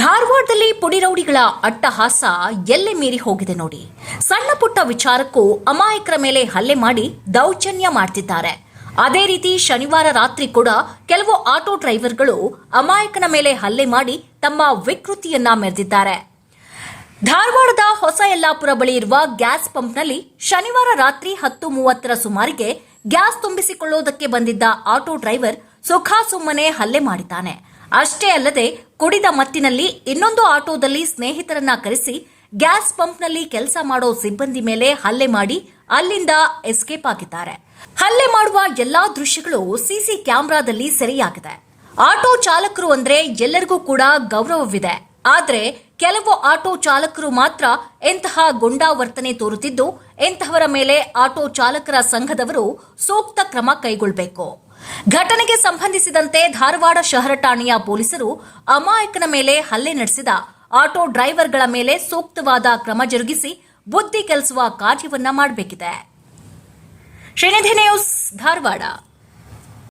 ಧಾರವಾಡದಲ್ಲಿ ಪುಡಿರೌಡಿಗಳ ಅಟ್ಟಹಾಸ ಎಲ್ಲೆ ಮೀರಿ ಹೋಗಿದೆ ನೋಡಿ. ಸಣ್ಣ ಪುಟ್ಟ ವಿಚಾರಕ್ಕೂ ಅಮಾಯಕರ ಮೇಲೆ ಹಲ್ಲೆ ಮಾಡಿ ದೌರ್ಜನ್ಯ ಮಾಡ್ತಿದ್ದಾರೆ. ಅದೇ ರೀತಿ ಶನಿವಾರ ರಾತ್ರಿ ಕೂಡ ಕೆಲವು ಆಟೋ ಡ್ರೈವರ್ಗಳು ಅಮಾಯಕನ ಮೇಲೆ ಹಲ್ಲೆ ಮಾಡಿ ತಮ್ಮ ವಿಕೃತಿಯನ್ನ ಮೆರೆದಿದ್ದಾರೆ. ಧಾರವಾಡದ ಹೊಸ ಯಲ್ಲಾಪುರ ಬಳಿ ಇರುವ ಗ್ಯಾಸ್ ಪಂಪ್ನಲ್ಲಿ ಶನಿವಾರ ರಾತ್ರಿ ಹತ್ತು ಮೂವತ್ತರ ಸುಮಾರಿಗೆ ಗ್ಯಾಸ್ ತುಂಬಿಸಿಕೊಳ್ಳುವುದಕ್ಕೆ ಬಂದಿದ್ದ ಆಟೋ ಡ್ರೈವರ್ ಸುಖಾಸುಮ್ಮನೆ ಹಲ್ಲೆ ಮಾಡಿದ್ದಾನೆ. ಅಷ್ಟೇ ಅಲ್ಲದೆ ಕುಡಿದ ಮತ್ತಿನಲ್ಲಿ ಇನ್ನೊಂದು ಆಟೋದಲ್ಲಿ ಸ್ನೇಹಿತರನ್ನ ಕರೆಸಿ ಗ್ಯಾಸ್ ಪಂಪ್ನಲ್ಲಿ ಕೆಲಸ ಮಾಡೋ ಸಿಬ್ಬಂದಿ ಮೇಲೆ ಹಲ್ಲೆ ಮಾಡಿ ಅಲ್ಲಿಂದ ಎಸ್ಕೇಪ್ ಆಗಿದ್ದಾರೆ. ಹಲ್ಲೆ ಮಾಡುವ ಎಲ್ಲಾ ದೃಶ್ಯಗಳು ಸಿಸಿ ಕ್ಯಾಮೆರಾದಲ್ಲಿ ಸೆರೆಯಾಗಿದೆ. ಆಟೋ ಚಾಲಕರು ಅಂದ್ರೆ ಎಲ್ಲರಿಗೂ ಕೂಡ ಗೌರವವಿದೆ. ಆದರೆ ಕೆಲವು ಆಟೋ ಚಾಲಕರು ಮಾತ್ರ ಎಂತಹ ಗುಂಡಾವರ್ತನೆ ತೋರುತ್ತಿದ್ದು ಎಂತಹವರ ಮೇಲೆ ಆಟೋ ಚಾಲಕರ ಸಂಘದವರು ಸೂಕ್ತ ಕ್ರಮ ಕೈಗೊಳ್ಳಬೇಕು ಘಟನೆಗೆ ಸಂಬಂಧಿಸಿದಂತೆ ಧಾರವಾಡ ಶಹರ ಠಾಣೆಯ ಪೊಲೀಸರು ಅಮಾಯಕನ ಮೇಲೆ ಹಲ್ಲೆ ನಡೆಸಿದ. ಆಟೋ ಡ್ರೈವರ್ಗಳ ಮೇಲೆ ಸೂಕ್ತವಾದ ಕ್ರಮ ಜರುಗಿಸಿ ಬುದ್ಧಿ ಕೆಲಸುವ ಕಾರ್ಯವನ್ನ ಮಾಡಬೇಕಿದೆ. ಶ್ರೀನಿಧಿ ನ್ಯೂಸ್, ಧಾರವಾಡ.